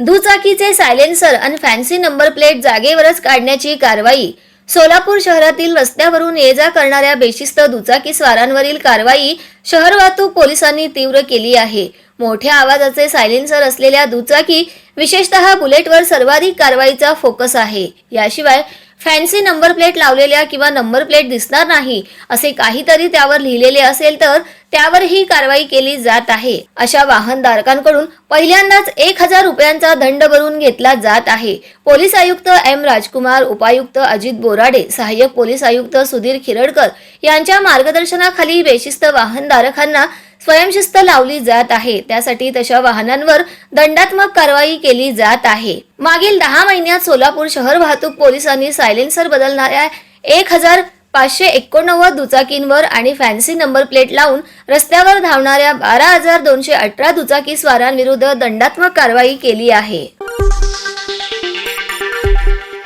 दुचाकीचे silencer आणि fancy number plate जागेवरच काढण्याची कारवाई. सोलापूर शहरातील रस्त्यावरून ये जा करणाऱ्या बेशिस्त दुचाकी स्वारांवरील कारवाई शहर वाहतूक पोलिसांनी तीव्र केली आहे. मोठ्या आवाजाचे सायलेन्सर असलेल्या दुचाकी विशेषतः बुलेटवर सर्वाधिक कारवाईचा फोकस आहे. याशिवाय फॅन्सी नंबर प्लेट लावलेल्या किंवा नंबर प्लेट दिसणार नाही असे काहीतरी त्यावर लिहिलेले असेल तर त्यावर ही कारवाई केली जात आहे. अशा वाहनधारकांकडून पहिल्यांदाच एक हजार रुपयांचा दंड भरून घेतला जात आहे. पोलीस आयुक्त एम राजकुमार उपायुक्त अजित बोराडे सहाय्यक पोलीस आयुक्त सुधीर खिरडकर यांच्या मार्गदर्शनाखाली बेशिस्त वाहनधारकांना स्वयंशिस्त लावली जात आहे. त्यासाठी तशा वाहनांवर दंडात्मक कारवाई केली जात आहे. मागील दहा महिन्यात सोलापूर शहर वाहतूक पोलिसांनी सायलेन्सर बदलणाऱ्या एक हजार पाचशे एकोणनव्वद दुचाकींवर आणि फॅन्सी नंबर प्लेट लावून रस्त्यावर धावणाऱ्या बारा हजार दोनशे अठरा दुचाकी स्वारांविरुद्ध दंडात्मक कारवाई केली आहे.